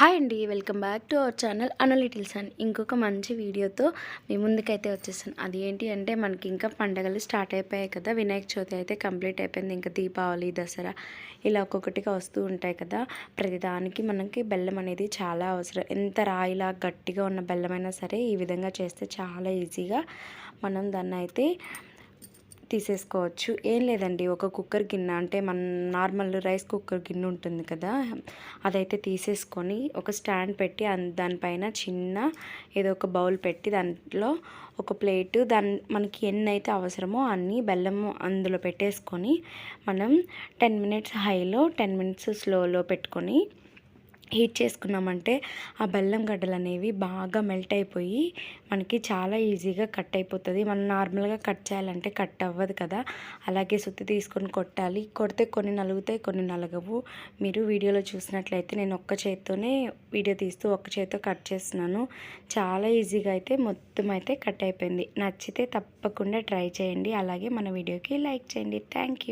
Hi అండి welcome back to our channel అనలిటిల్స్ and ఇంకొక మంచి వీడియోతో మీ ముందుకైతే వచ్చేసాను అది ఏంటి అంటే మనకి ఇంకా పండగలు స్టార్ట్ అయిపోయాయి కదా వినాయక చవితి అయితే కంప్లీట్ అయిపోయింది. ఇంకా దీపావళి దసరా ఇలా ఒక్కొక్కటిగా వస్తూ ఉంటాయి కదా. ప్రతిదానికి మనకి బెల్లం అనేది చాలా అవసరం. ఎంత రాయిలా గట్టిగా ఉన్న బెల్లమైనా సరే ఈ విధంగా చేస్తే చాలా ఈజీగా మనం దాన్ని అయితే తీసేసుకోవచ్చు. ఏం లేదండి. ఒక కుక్కర్ గిన్నె అంటే మన నార్మల్ రైస్ కుక్కర్ గిన్నె ఉంటుంది కదా అదైతే తీసేసుకొని ఒక స్టాండ్ పెట్టి దానిపైన చిన్న ఏదో ఒక బౌల్ పెట్టి దాంట్లో ఒక ప్లేట్ దాని మనకి ఎన్ని అయితే అవసరమో అన్ని బెల్లం అందులో పెట్టేసుకొని మనం టెన్ మినిట్స్ హైలో టెన్ మినిట్స్ స్లోలో పెట్టుకొని హీట్ చేసుకున్నామంటే ఆ బెల్లం గడ్డలు అనేవి బాగా మెల్ట్ అయిపోయి మనకి చాలా ఈజీగా కట్ అయిపోతుంది. మనం నార్మల్గా కట్ చేయాలంటే కట్ అవ్వదు కదా. అలాగే సుత్తి తీసుకొని కొట్టాలి. కొడితే కొన్ని నలుగుతాయి కొన్ని నలగవు. మీరు వీడియోలో చూసినట్లయితే నేను ఒక్క చేత్తోనే వీడియో తీస్తూ ఒక్క చేత్తో కట్ చేస్తున్నాను. చాలా ఈజీగా అయితే మొత్తం అయితే కట్ అయిపోయింది. నచ్చితే తప్పకుండా ట్రై చేయండి. అలాగే మన వీడియోకి లైక్ చేయండి. Thank you.